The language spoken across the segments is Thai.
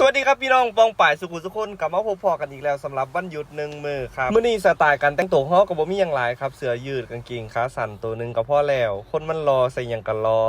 สวัสดีครับพี่น้องปองป่ายสุขุมสุคนกลับมาพบพอกันอีกแล้วสำหรับวันหยุดหนึ่งมือครับมื้อนี้สไตล์การแต่งตัวของเขากับบ่มีอย่างหลายครับ เสื้อยืดกางเกงขาสั้นตัวหนึ่งก็พอแล้ว คนมันรอใส่หยังกันรอ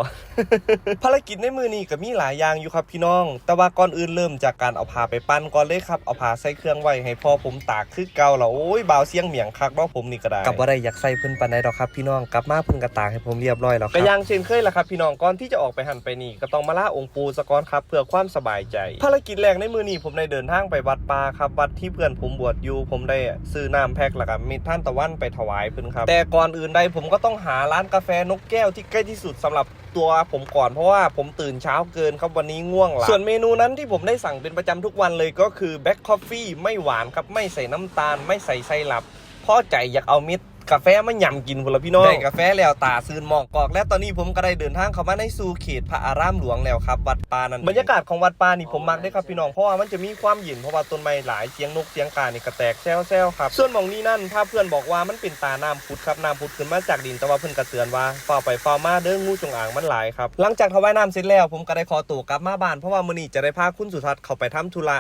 ภารกิจในมือนี้ก็มีหลายอย่างอยู่ครับพี่น้อง แต่ว่าก่อนอื่นเริ่มจากการเอาผ้าไปปั้นก่อนเลยครับเอาผ้าใส่เครื่องไว้ให้พ่อผมตากคือเก่าแล้วโอ้ยบ่าวเสียงเหมียงคักเนาะผมนี่ก็ได้กับว่าได้อยากใส่เพิ่นปานใดดอกครับพี่น้องกลับมาเพิ่นก็ตากให้ผมเรียบร้อยแล้วครับก็ยังเช่นเคยล่ะครับพี่น้องก่อนที่จะออกไปหันไปนี่ก็ต้องมาล่าองค์ปูซะก่อนครับเพื่อความสบายใจภารกิจแรกในมือนี้ผมได้เดินทางไปวัดป่าครับวัดที่เพื่อนผมบวชอยู่ผมได้ซื้อน้ำแพ็คแล้วก็มีท่านตะวันไปถวายเพิ่อนครับ แต่ก่อนอื่นใดผมก็ต้องหาร้านกาแฟนกแก้วที่ใกล้ที่สุดสำหรับตัวผมก่อนเพราะว่าผมตื่นเช้าเกินครับวันนี้ง่วงหลับส่วนเมนูนั้นที่ผมได้สั่งเป็นประจำทุกวันเลยก็คือแบ็คคอฟฟี่ไม่หวานครับไม่ใส่น้ำตาล ไม่ใส่ไซรัปเพ่อใจอยากเอามิด กาแฟมายำกินพุ่นละพี่น้องได้กาแฟแล้วตาซื่นหมอกกอก และตอนนี้ผมก็ได้เดินทางเข้ามาในสู่เขตพระอารามหลวงแล้วครับวัดปานั้นบรรยากาศของวัดปานี่ผมมักได้ครับพี่น้องเพราะว่ามันจะมีความเย็นเพราะว่าต้นไม้หลายเสียงนกเสียงกานี่กระแตกแซวแซวครับส่วนหมองนี้นั่นถ้าเพื่อนบอกว่ามันเป็นตาน้ำพุดครับน้ำพุดขึ้นมาจากดินแต่ว่าเพื่อนกระเตือนว่าฝ้าไปฝ้ามาเด้องูจงอางมันหลายครับหลังจากถวายน้ำเสร็จแล้วผมก็ได้ขอตัวกลับมาบ้านเพราะว่ามื้อนี้จะได้พาคุณสุทัศน์เข้าไปทำธุระ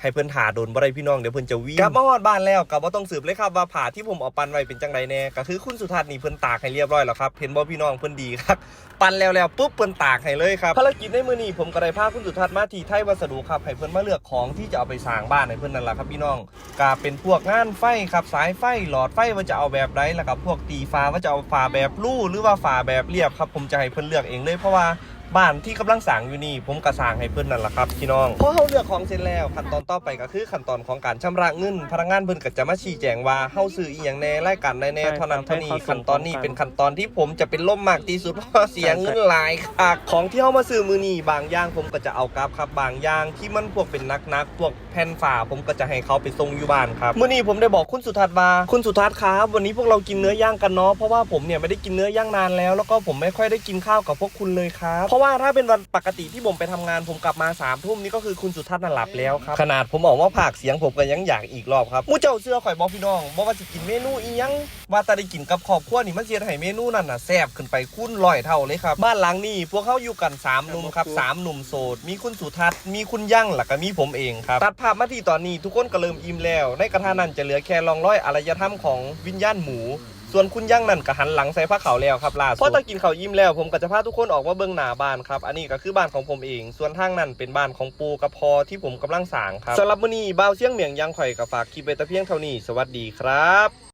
ให้เพิ่นถาโดนบ่ได้พี่น้องเดี๋ยวเพิ่นจะวิ่งกลับมาฮอดบ้านแล้วก็บ่ต้องสืบเลยครับว่าผ่าที่ผมเอาปันไว้เป็นจังไดแน่ก็คือคุณสุทัศน์นี่เพิ่นตากให้เรียบร้อยแล้วครับเห็นบ่พี่น้องเพิ่นดีครับปันแล้วแล้วปุ๊บเพิ่นตากให้เลยครับภารกิจในมื้อนี้ผมก็ได้พาคุณสุทัศน์มาที่ไทยวัสดุครับให้เพิ่นมาเลือกของที่จะเอาไปสร้างบ้านให้เพิ่นนั่นแหละครับพี่น้องก็เป็นพวกงานไฟครับสายไฟหลอดไฟว่าจะเอาแบบใดแล้วก็พวกตีฟ้าว่าจะเอาฟ้าแบบลู่หรือว่าฟ้าแบบเรียบครับผมจะให้เพิ่นเลือกเองเลยเพราะว่า บ้านที่กำลังสร้างอยู่นี่ ผมก็สร้างให้เพื่อนนั่นแหละครับพี่น้องพอเฮาเลือกของเสร็จแล้วขั้นตอนต่อไปก็คือขั้นตอนของการชำระเงิน พนักงานเพิ่นก็จะมาชี้แจงว่าเฮาซื้ออีหยังแน่รายการใดแน่เท่านั้นเท่านี้ขั้นตอนนี้เป็นขั้นตอนที่ผมจะเป็นล่มมากที่สุดเพราะเสียเงินหลายคักของที่เฮามาซื้อมือนี้บางอย่างผมก็จะเอากลับครับ บางอย่างที่มันพวกเป็นนักๆพวกแผ่นฝาผมก็จะให้เขาไปส่งอยู่บ้านครับมื้อนี้ผมได้บอกคุณสุทัศน์ว่าคุณสุทัศน์ครับวันนี้พวกเรากินเนื้อย่างกันเนาะเพราะว่าผมเนี่ยไม่ได้กินเนื้อย่างนานแล้ว แล้วก็ผมไม่ค่อยได้กินข้าวกับพวกคุณเลยครับเพราะว่าถ้าเป็นวันปกติที่ผมไปทำงานผมกลับมาสามทุ่มนี่ก็คือคุณสุทัศน์น่ะหลับแล้วครับขนาดผมบอกว่าภาคเสียงผมก็ยังอยากอีกรอบครับมูเจ้าเสื้อข่อยบอกพี่น้องบอกว่าจะกินเมนูอีหยังว่าแต่ได้กินกับครอบครัวนี่มันเสียให้เมนูนั่นน่ะแซ่บขึ้นไปคุ้นร้อยเท่าเลยครับบ้านหลังนี้พวกเขาอยู่กันสามหนุ่มครับสามหนุ่มโสดมีคุณสุทัศน์มีคุณยั่งแล้วก็มีผมเองครับตัดภาพมาที่ตอนนี้ทุกคนก็เริ่มอิ่มแล้ว ในกระทะนั้นจะเหลือแค่รองร้อยอารยธรรมของวิญญาณหมู ส่วนคุณย่างนั่นก็หันหลังใส่ผ้าขาวแล้วครับล่าสุดพอตะกินข้าวยิ้มแล้วผมก็จะพาทุกคนออกมาเบื้องหน้าบ้านครับอันนี้ก็คือบ้านของผมเอง ส่วนทางนั้นเป็นบ้านของปูกับพอที่ผมกำลังสางครับสำหรับมื้อนี้บ่าวเชียงเหมียงยังข่อยกับฝากคลิปไปแต่เพียงเท่านี้ สวัสดีครับ